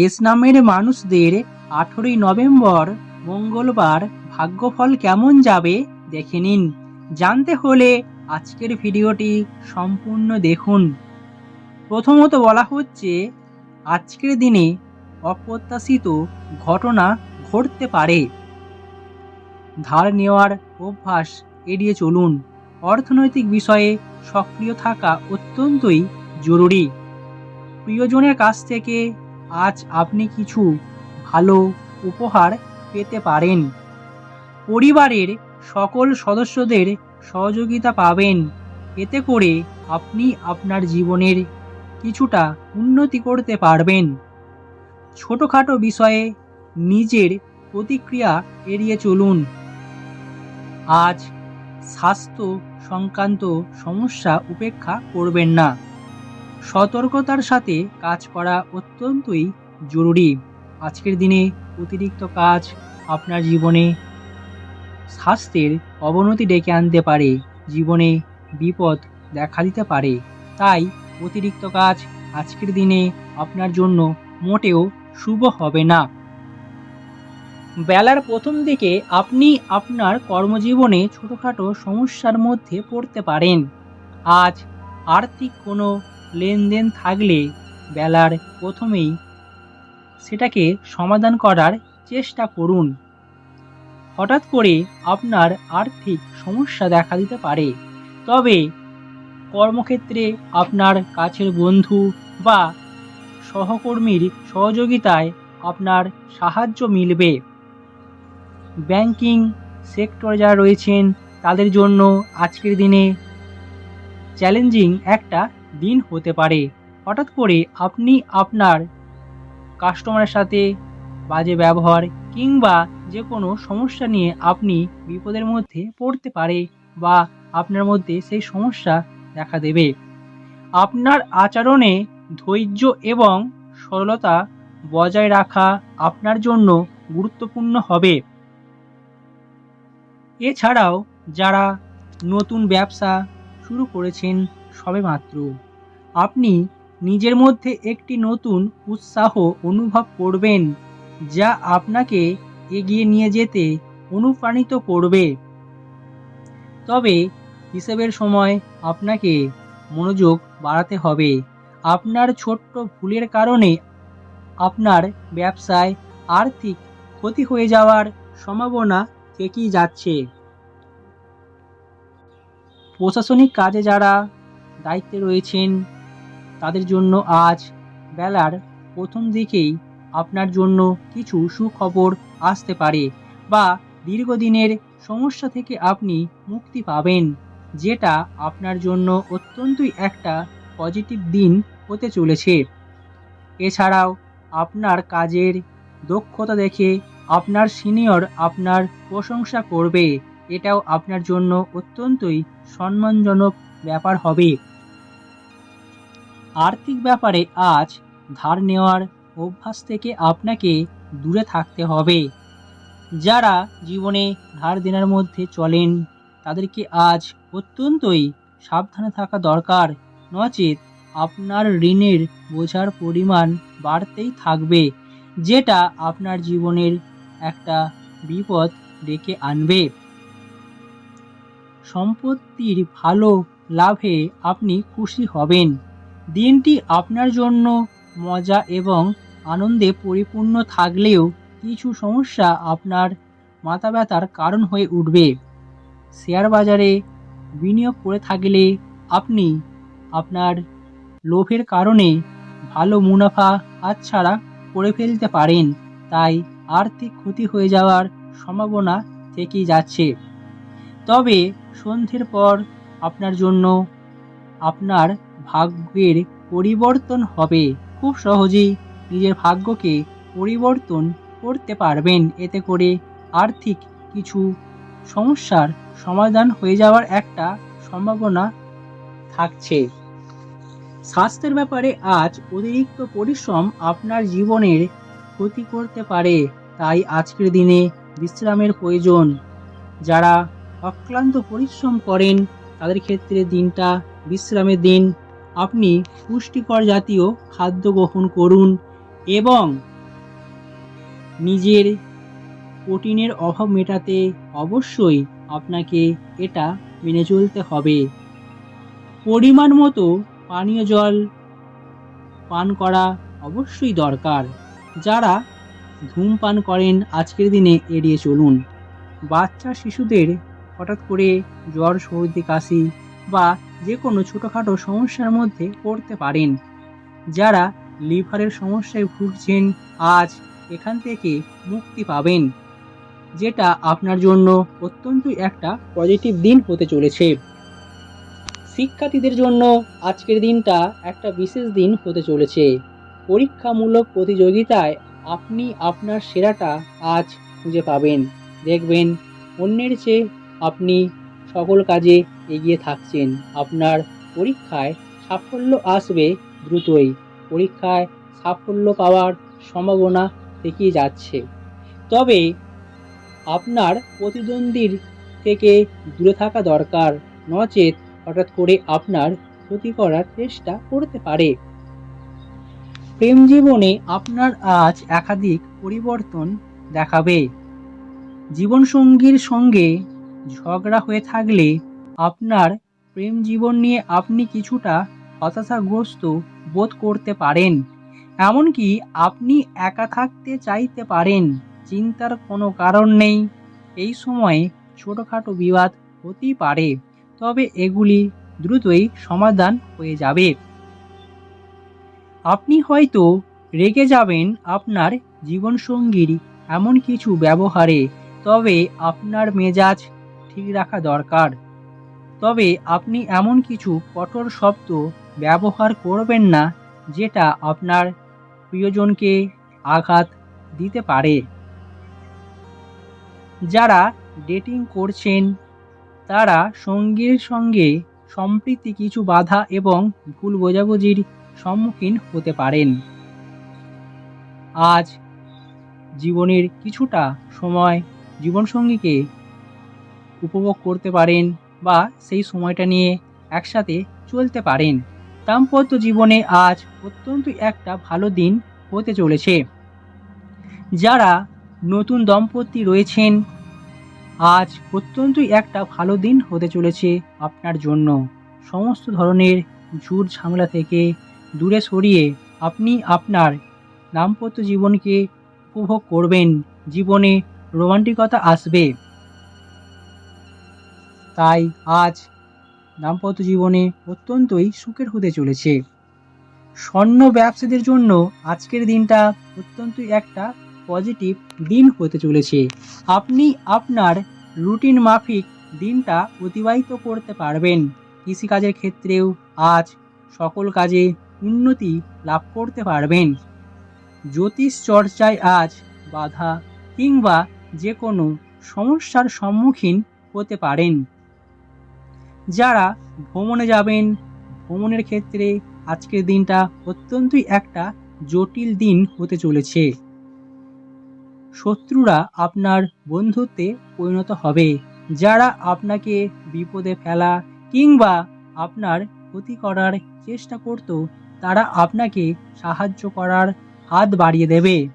S নামের মানুষদের আঠেরোই নভেম্বর মঙ্গলবার ভাগ্যফল কেমন যাবে দেখে নিন। জানতে হলে আজকের ভিডিওটি সম্পূর্ণ দেখুন। প্রথমত বলা হচ্ছে, আজকের দিনে অপ্রত্যাশিত ঘটনা ঘটতে পারে। ধার নেওয়ার অভ্যাস এড়িয়ে চলুন। অর্থনৈতিক বিষয়ে সক্রিয় থাকা অত্যন্তই জরুরি। প্রিয়জনের কাছ থেকে আজ আপনি কিছু ভালো উপহার পেতে পারেন। পরিবারের সকল সদস্যদের সহযোগিতা পাবেন। এতে করে আপনি আপনার জীবনের কিছুটা উন্নতি করতে পারবেন। ছোটোখাটো বিষয়ে নিজের প্রতিক্রিয়া এড়িয়ে চলুন। আজ স্বাস্থ্য সংক্রান্ত সমস্যা উপেক্ষা করবেন না। সতর্কতার সাথে কাজ করা অত্যন্তই জরুরি। আজকের দিনে অতিরিক্ত কাজ আপনার জীবনে স্বাস্থ্যের অবনতি ডেকে আনতে পারে, জীবনে বিপদ দেখা দিতে পারে। তাই অতিরিক্ত কাজ আজকের দিনে আপনার জন্য মোটেও শুভ হবে না। বেলার প্রথম দিকে আপনি আপনার কর্মজীবনে ছোটোখাটো সমস্যার মধ্যে পড়তে পারেন। আজ আর্থিক কোনো লেনদেন থাকলে বেলার প্রথমেই সেটাকে সমাধান করার চেষ্টা করুন। হঠাৎ করে আপনার আর্থিক সমস্যা দেখা দিতে পারে। তবে কর্মক্ষেত্রে আপনার কাছের বন্ধু বা সহকর্মীর সহযোগিতায় আপনার সাহায্য মিলবে। ব্যাংকিং সেক্টর যারা রয়েছেন, তাদের জন্য আজকের দিনে চ্যালেঞ্জিং একটা দিন হতে পারে। হঠাৎ করে আপনি আপনার কাস্টমারের সাথে বাজে ব্যবহার কিংবা যে কোনো সমস্যা নিয়ে আপনি বিপদের মধ্যে পড়তে পারে বা আপনার মধ্যে সেই সমস্যা দেখা দেবে। আপনার আচরণে ধৈর্য এবং সরলতা বজায় রাখা আপনার জন্য গুরুত্বপূর্ণ হবে। এছাড়াও যারা নতুন ব্যবসা শুরু করেছেন সবেমাত্র। আপনি নিজের মধ্যে একটি নতুন উৎসাহ অনুভব করবেন, যা আপনাকে এগিয়ে নিয়ে যেতে অনুপ্রাণিত করবে। তবে হিসেবের সময় আপনাকে মনোযোগ বাড়াতে হবে। আপনার ছোট্ট ভুলের কারণে আপনার ব্যবসায় আর্থিক ক্ষতি হয়ে যাওয়ার সম্ভাবনা থেকেই যাচ্ছে। প্রশাসনিক কাজে যারা দায়িত্বে রয়েছেন। তাদের জন্য আজ বেলার প্রথম দিকেই আপনার জন্য কিছু সুখবর আসতে পারে বা দীর্ঘদিনের সমস্যা থেকে আপনি মুক্তি পাবেন, যেটা আপনার জন্য অত্যন্তই একটা পজিটিভ দিন হতে চলেছে। এছাড়াও আপনার কাজের দক্ষতা দেখে আপনার সিনিয়র আপনার প্রশংসা করবে, এটাও আপনার জন্য অত্যন্তই সম্মানজনক ব্যাপার হবে। আর্থিক ব্যাপারে আজ ধার নেওয়ার অভ্যাস থেকে আপনাকে দূরে থাকতে হবে। যারা জীবনে ধার দেনার মধ্যে চলেন, তাদেরকে আজ অত্যন্তই সাবধানে থাকা দরকার। নচেত আপনার ঋণের বোঝার পরিমাণ বাড়তেই থাকবে, যেটা আপনার জীবনের একটা বিপদ ডেকে আনবে। সম্পত্তির ভালো লাভে আপনি খুশি হবেন। দিনটি আপনার জন্য মজা এবং আনন্দে পরিপূর্ণ থাকলেও কিছু সমস্যা আপনার মাথা ব্যথার কারণ হয়ে উঠবে। শেয়ার বাজারে বিনিয়োগ করে থাকলে আপনি আপনার লোভের কারণে ভালো মুনাফা হাতছাড়া করে ফেলতে পারেন, তাই আর্থিক ক্ষতি হয়ে যাওয়ার সম্ভাবনা থেকেই যাচ্ছে। তবে সন্ধ্যের পর আপনার জন্য আপনার ভাগ্যের পরিবর্তন হবে। খুব সহজেই নিজের ভাগ্যকে পরিবর্তন করতে পারবেন। এতে করে আর্থিক কিছু সমস্যার সমাধান হয়ে যাওয়ার একটা সম্ভাবনা থাকছে। স্বাস্থ্যের ব্যাপারে আজ অতিরিক্ত পরিশ্রম আপনার জীবনের ক্ষতি করতে পারে। তাই আজকের দিনে বিশ্রামের প্রয়োজন। যারা অক্লান্ত পরিশ্রম করেন, তাদের ক্ষেত্রে দিনটা বিশ্রামের দিন আপনি পুষ্টিকর জাতীয় খাদ্য গ্রহণ করুন এবং নিজের প্রোটিনের অভাব মেটাতে অবশ্যই আপনাকে এটা মেনে চলতে হবে। পরিমাণ মতো পানীয় জল পান করা অবশ্যই দরকার। যারা ধূমপান করেন, আজকের দিনে এড়িয়ে চলুন। বাচ্চা শিশুদের হঠাৎ করে জ্বর, সর্দি, কাশি বা যে কোনো ছোটোখাটো সমস্যার মধ্যে পড়তে পারেন। যারা লিভারের সমস্যায় ভুগছেন, আজ এখান থেকে মুক্তি পাবেন, যেটা আপনার জন্য অত্যন্ত একটা পজিটিভ দিন হতে চলেছে। শিক্ষার্থীদের জন্য আজকের দিনটা একটা বিশেষ দিন হতে চলেছে। পরীক্ষামূলক প্রতিযোগিতায় আপনি আপনার সেরাটা আজ খুঁজে পাবেন। দেখবেন, অন্যের চেয়ে আপনি সকল কাজে এগিয়ে থাকছেন। আপনার পরীক্ষায় সাফল্য আসবে দ্রুতই। পরীক্ষায় সাফল্য পাওয়ার সম্ভাবনা থেকেই যাচ্ছে। তবে আপনার প্রতিদ্বন্দ্বীর থেকে দূরে থাকা দরকার। নচেত হঠাৎ করে আপনার ক্ষতি করার চেষ্টা করতে পারে। প্রেম জীবনে আপনার আজ একাধিক পরিবর্তন দেখাবে। জীবনসঙ্গীর সঙ্গে ঝগড়া হয়ে থাকলে আপনার প্রেম জীবন নিয়ে আপনি কিছুটা হতাশাগ্রস্ত বোধ করতে পারেন। এমনকি আপনি একা থাকতে চাইতে পারেন, চিন্তার কোনো কারণ নেই। এই সময়ে ছোটোখাটো বিবাদ হতেই পারে, তবে এগুলি দ্রুতই সমাধান হয়ে যাবে। আপনি হয়তো রেগে যাবেন আপনার জীবনসঙ্গীর এমন কিছু ব্যবহারে, তবে আপনার মেজাজ ঠিক রাখা দরকার। তবে আপনি এমন কিছু কঠোর শব্দ ব্যবহার করবেন না যেটা আপনার প্রিয়জনকে আঘাত দিতে পারে। যারা ডেটিং করছেন, তারা সঙ্গীর সঙ্গে সম্প্রীতি কিছু বাধা এবং ভুল বোঝাবুঝির সম্মুখীন হতে পারেন। আজ জীবনের কিছুটা সময় জীবনসঙ্গীকে উপভোগ করতে পারেন। বা সেই সময়টা নিয়ে একসাথে চলতে পারেন। দাম্পত্য জীবনে আজ অত্যন্ত একটা ভালো দিন হতে চলেছে। যারা নতুন দম্পতি রয়েছেন, আজ অত্যন্তই একটা ভালো দিন হতে চলেছে আপনার জন্য। সমস্ত ধরনের ঝুট ঝামেলা থেকে দূরে সরিয়ে আপনি আপনার দাম্পত্য জীবনকে উপভোগ করবেন। জীবনে রোমান্টিকতা আসবে। তাই আজ দাম্পত্য জীবনে অত্যন্তই সুখের হতে চলেছে। স্বর্ণ ব্যবসাদের জন্য আজকের দিনটা অত্যন্তই একটা পজিটিভ দিন হতে চলেছে। আপনি আপনার রুটিন মাফিক দিনটা অতিবাহিত করতে পারবেন। কৃষিকাজের ক্ষেত্রেও আজ সকল কাজে উন্নতি লাভ করতে পারবেন। জ্যোতিষ চর্চায় আজ বাধা কিংবা যে কোনো সমস্যার সম্মুখীন হতে পারেন। যারা ভ্রমণে যাবেন, ভ্রমণের ক্ষেত্রে আজকের দিনটা অত্যন্তই একটা জটিল দিন হতে চলেছে। শত্রুরা আপনার বন্ধুত্বে পরিণত হবে। যারা আপনাকে বিপদে ফেলা কিংবা আপনার ক্ষতি করার চেষ্টা করত, তারা আপনাকে সাহায্য করার হাত বাড়িয়ে দেবে।